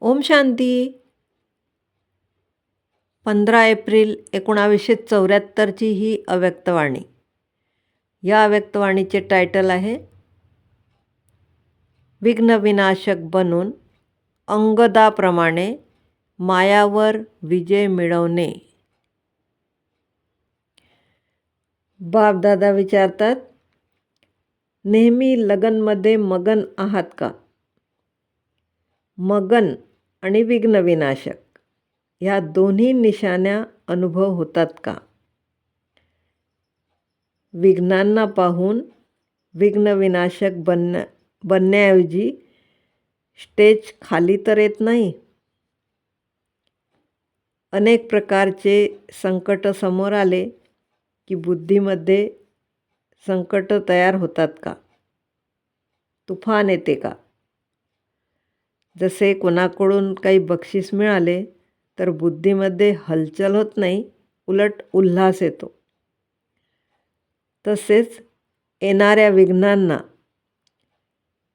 ओम शांती. पंधरा एप्रिल एकोणावीसशे चौऱ्याहत्तरची ही अव्यक्तवाणी. या अव्यक्तवाणीचे टायटल आहे विघ्नविनाशक बनून अंगदाप्रमाणे मायावर विजय मिळवणे. बापदादा विचारतात नेहमी लगनमध्ये मगन आहात का? मगन आणि विघ्नविनाशक. ह्या दोन्ही निशाण्या अनुभव होतात का? विघ्नांना पाहून विघ्नविनाशक बनण्या बनण्याऐवजी स्टेज खाली तर येत नाही? अनेक प्रकारचे संकट समोर आले की बुद्धीमध्ये संकट तयार होतात का? तुफान येते का? जसे कोणाकडून काही बक्षीस मिळाले तर बुद्धीमध्ये हलचल होत नाही उलट उल्हास येतो. तसेच येणाऱ्या विघ्नांना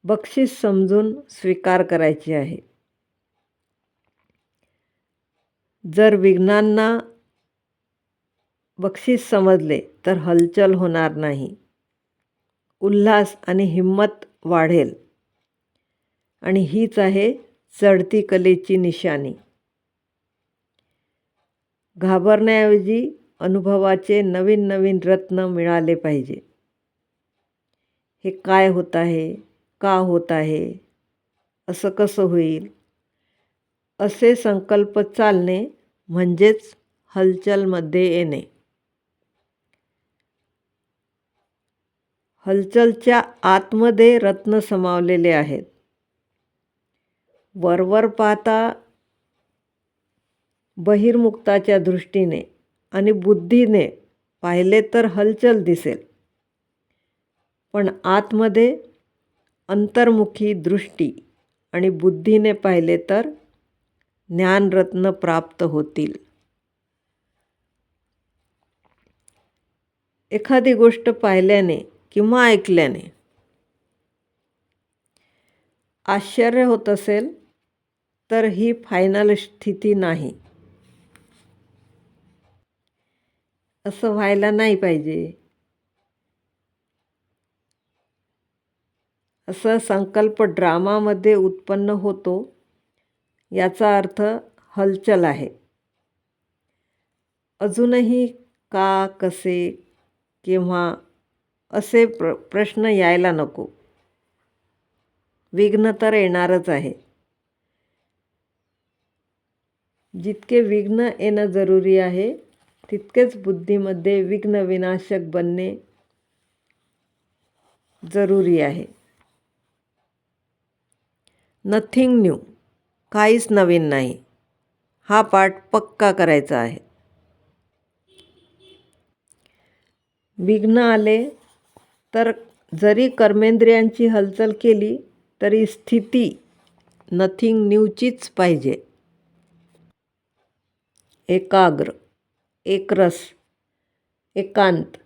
बक्षीस समजून स्वीकार करायची आहे. जर विघ्नांना बक्षीस समजले तर हलचल होणार नाही. उल्हास आणि हिंमत वाढेल. आणि हीच आहे चढती कलेची निशाणी. घाबरण्याऐवजी अनुभवाचे नवीन नवीन रत्न मिळाले पाहिजे. हे काय होत आहे? का होत आहे? असं कसं होईल? असे संकल्प चालणे म्हणजेच हलचलमध्ये येणे. हलचलच्या आतमध्ये रत्न समावलेले आहेत. वरवर पाहता बहिर्मुक्ताच्या दृष्टीने आणि बुद्धीने पाहिले तर हलचल दिसेल. पण आतमध्ये अंतर्मुखी दृष्टी आणि बुद्धीने पाहिले तर ज्ञानरत्न प्राप्त होतील. एखादी गोष्ट पाहिल्याने किंवा ऐकल्याने आश्चर्य होत असेल तर ही फायनल स्थिती नाही. असं व्हायला नाही पाहिजे. असं संकल्प ड्रामामध्ये उत्पन्न होतो याचा अर्थ हलचल आहे. अजूनही का कसे केव्हा असे प्र प्रश्न यायला नको. विघ्न तर येणारच आहे. जितके विघ्न येणं जरुरी आहे तितकेच बुद्धीमध्ये विघ्न विनाशक बनणे जरुरी आहे. नथिंग न्यू काहीच नवीन नाही. हा पाठ पक्का करायचा आहे. विघ्न आले तर जरी कर्मेंद्रियांची हालचाल केली तरी स्थिती नथिंग न्यूचीच पाहिजे. एकाग्र एकरस एकांत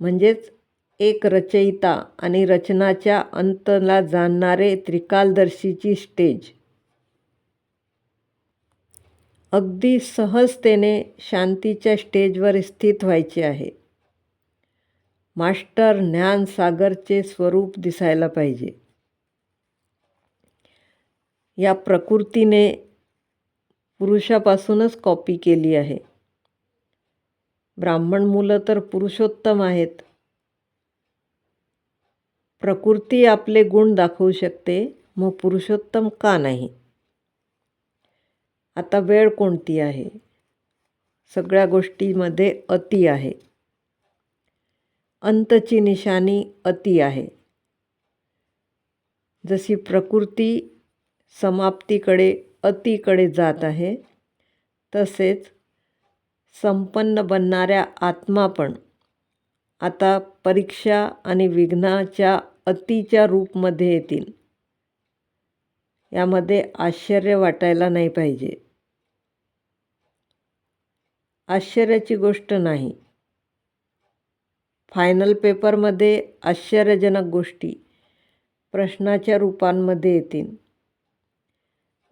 म्हणजेच एक रचयिता आणि रचनाच्या अंतला जाणणारे त्रिकालदर्शीची स्टेज. अगदी सहजतेने शांतीच्या स्टेजवर स्थित व्हायचे आहे. मास्टर ज्ञानसागरचे स्वरूप दिसायला पाहिजे. या प्रकृतीने पुरुषापासूनच कॉपी केली आहे. ब्राह्मण मुलं तर पुरुषोत्तम आहेत. प्रकृती आपले गुण दाखवू शकते मग पुरुषोत्तम का नाही? आता वेळ कोणती आहे? सगळ्या गोष्टीमध्ये अति आहे. अंतची निशाणी अति आहे. जशी प्रकृती समाप्तीकडे अतीकडे जात आहे. तसेच संपन्न बनणाऱ्या आत्मा पण आता परीक्षा आणि विघ्नाच्या अतीच्या रूपमध्ये येतील. यामध्ये आश्चर्य वाटायला नाही पाहिजे. आश्चर्याची गोष्ट नाही. फायनल पेपरमध्ये आश्चर्यजनक गोष्टी प्रश्नाच्या रूपांमध्ये येतील.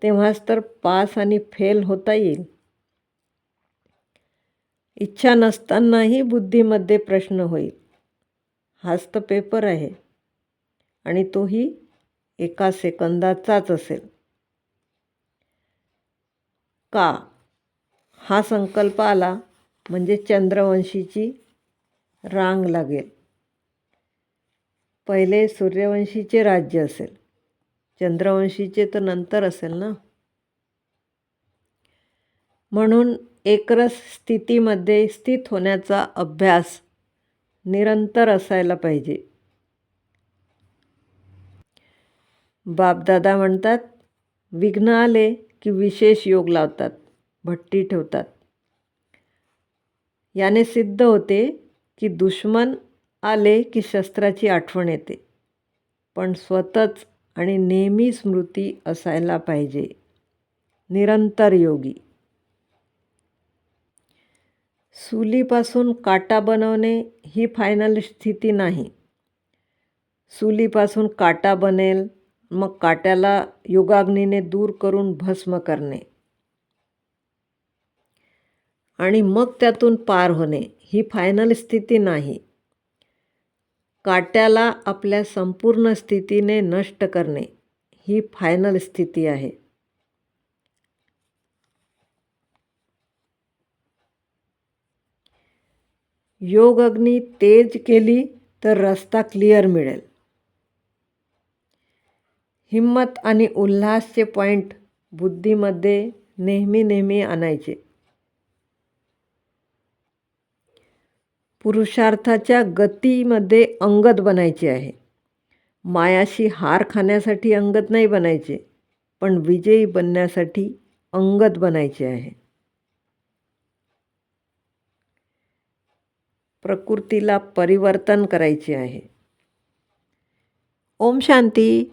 तेव्हाच तर पास आणि फेल होता येईल. इच्छा नसतानाही बुद्धीमध्ये प्रश्न होईल. हाच तर पेपर आहे. आणि तोही एका सेकंदाचाच असेल. का? हा संकल्प आला म्हणजे चंद्रवंशीची रांग लागेल. पहिले सूर्यवंशीचे राज्य असेल. चंद्रवंशीचे तर नंतर असेल ना? म्हणून एकरस स्थितीमध्ये स्थित होण्याचा अभ्यास निरंतर असायला पाहिजे. बापदादा म्हणतात विघ्न आले की विशेष योग लावतात भट्टी ठेवतात. याने सिद्ध होते की दुश्मन आले की शस्त्राची आठवण येते. पण स्वतःच आणि नेहमी स्मृती असायला पाहिजे. निरंतर योगी. सुलीपासून काटा बनवणे ही फायनल स्थिती नाही. सुलीपासून काटा बनेल मग काट्याला योगाग्नीने दूर करून भस्म करणे. आणि मग त्यातून पार होणे ही फायनल स्थिती नाही. काट्याला आपल्या संपूर्ण स्थितीने नष्ट करणे ही फायनल स्थिती आहे. योग अग्नी तेज केली तर रस्ता क्लिअर मिळेल. हिम्मत आणि उल्हासचे पॉईंट बुद्धीमध्ये नेहमी नेहमी आणायचे. पुरुषार्थाच्या गतीमध्ये अंगत बनायचे आहे. मायाशी हार खाण्यासाठी अंगत नाही बनायचे पण विजयी बनण्यासाठी अंगत बनायचे आहे. प्रकृतीला परिवर्तन करायचे आहे. ओम शांती.